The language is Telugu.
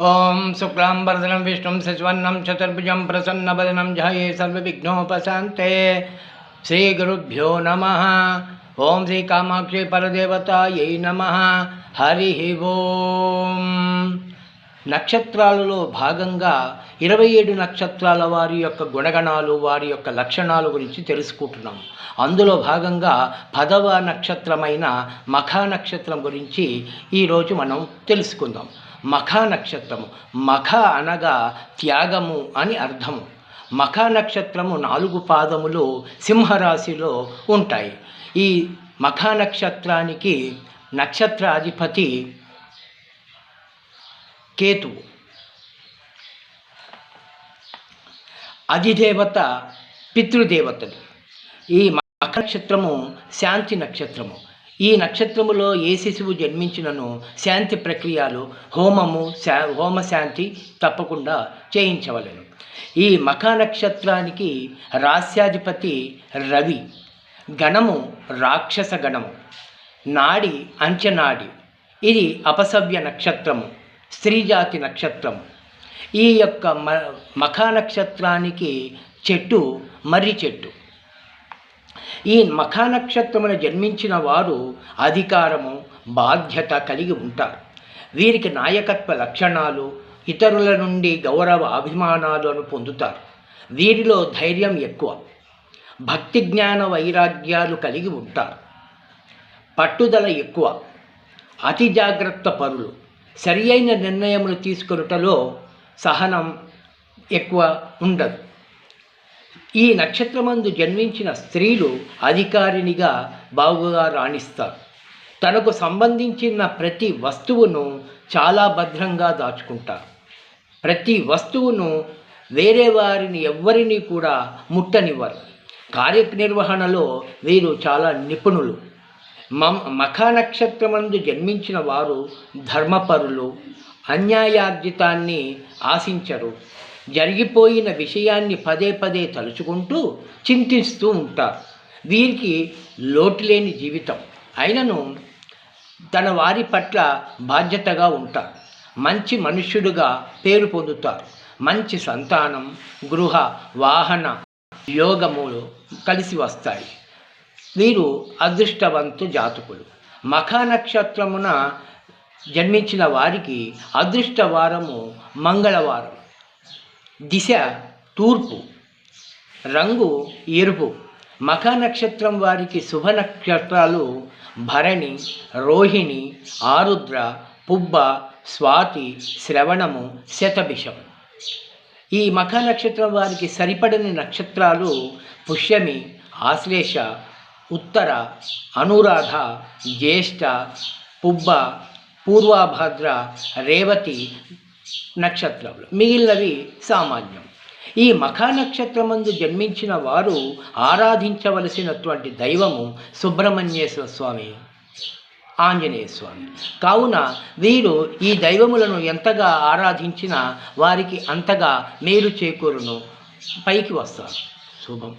ఓం శుక్లాంబరదనం విష్ణుం శశ్వన్నం చతుర్భుజం ప్రసన్న వదనం జాయే సర్వవిఘ్నోపశాంతే. శ్రీగురుభ్యో నమ. ఓం శ్రీ కామాక్షి పరదేవతాయై నమ. హరి ఓం. నక్షత్రాలలో భాగంగా ఇరవై ఏడు నక్షత్రాల వారి యొక్క గుణగణాలు వారి యొక్క లక్షణాలు గురించి తెలుసుకుంటున్నాం. అందులో భాగంగా పదవ నక్షత్రమైన మఖా నక్షత్రం గురించి ఈరోజు మనం తెలుసుకుందాం. మఖా నక్షత్రము. మఖ అనగా త్యాగము అని అర్థము. మఖా నక్షత్రము నాలుగు పాదములు సింహరాశిలో ఉంటాయి. ఈ మఖా నక్షత్రానికి నక్షత్రాధిపతి కేతువు అధిదేవత పితృదేవతలు. ఈ మఖ నక్షత్రము శాంతి నక్షత్రము. ఈ నక్షత్రములో ఏ శిశువు జన్మించినను శాంతి ప్రక్రియలు హోమము శా హోమ శాంతి తప్పకుండా చేయించవలను. ఈ మఖ నక్షత్రానికి రాస్యాధిపతి రవి గణము రాక్షస గణము నాడి అంచనాడి. ఇది అపసవ్య నక్షత్రము స్త్రీజాతి నక్షత్రం ఈ యొక్క మ మఖా నక్షత్రానికి చెట్టు మర్రి చెట్టు. ఈ మఖానక్షత్రమున జన్మించిన వారు అధికారము బాధ్యత కలిగి ఉంటారు. వీరికి నాయకత్వ లక్షణాలు ఇతరుల నుండి గౌరవ అభిమానాలను పొందుతారు. వీరిలో ధైర్యం ఎక్కువ. భక్తి జ్ఞాన వైరాగ్యాలు కలిగి ఉంటారు. పట్టుదల ఎక్కువ. అతి జాగ్రత్త పరులు. సరి అయిన నిర్ణయములు తీసుకొనుటలో సహనం ఎక్కువ ఉండదు. ఈ నక్షత్రమందు జన్మించిన స్త్రీలు అధికారినిగా బాగుగా రాణిస్తారు. తనకు సంబంధించిన ప్రతి వస్తువును చాలా భద్రంగా దాచుకుంటారు. ప్రతి వస్తువును వేరే వారిని ఎవ్వరిని కూడా ముట్టనివ్వరు. కార్యనిర్వహణలో వీరు చాలా నిపుణులు. మ మఖా నక్షత్రమందు జన్మించిన వారు ధర్మపరులు అన్యాయార్జితాన్ని ఆశించరు. జరిగిపోయిన విషయాన్ని పదే పదే తలుచుకుంటూ చింతిస్తూ ఉంటారు వీరికి లోటులేని జీవితం. అయినను తన వారి పట్ల బాధ్యతగా ఉంటారు మంచి మనుష్యుడుగా పేరు పొందుతారు మంచి సంతానం గృహ వాహన యోగములు కలిసి వస్తాయి. వీరు అదృష్టవంతు జాతకులు. మఖా నక్షత్రమున జన్మించిన వారికి అదృష్టవారము మంగళవారం. దిశ తూర్పు. రంగు ఎరుపు. మఖ నక్షత్రం వారికి శుభ నక్షత్రాలు భరణి రోహిణి ఆరుద్ర పుబ్బ స్వాతి శ్రవణము శతభిషం. ఈ మఖ నక్షత్రం వారికి సరిపడని నక్షత్రాలు పుష్యమి ఆశ్లేష ఉత్తర అనురాధ జ్యేష్ఠ పుబ్బ పూర్వాభద్ర రేవతి నక్షత్రంలో మిగిలినవి సామాన్యం. ఈ మఖా నక్షత్రమందు జన్మించిన వారు ఆరాధించవలసినటువంటి దైవము సుబ్రహ్మణ్యేశ్వర స్వామి ఆంజనేయ స్వామి. కావున వీరు ఈ దైవములను ఎంతగా ఆరాధించినా వారికి అంతగా మేలు చేకూరును. పైకి వస్తారు. శుభం.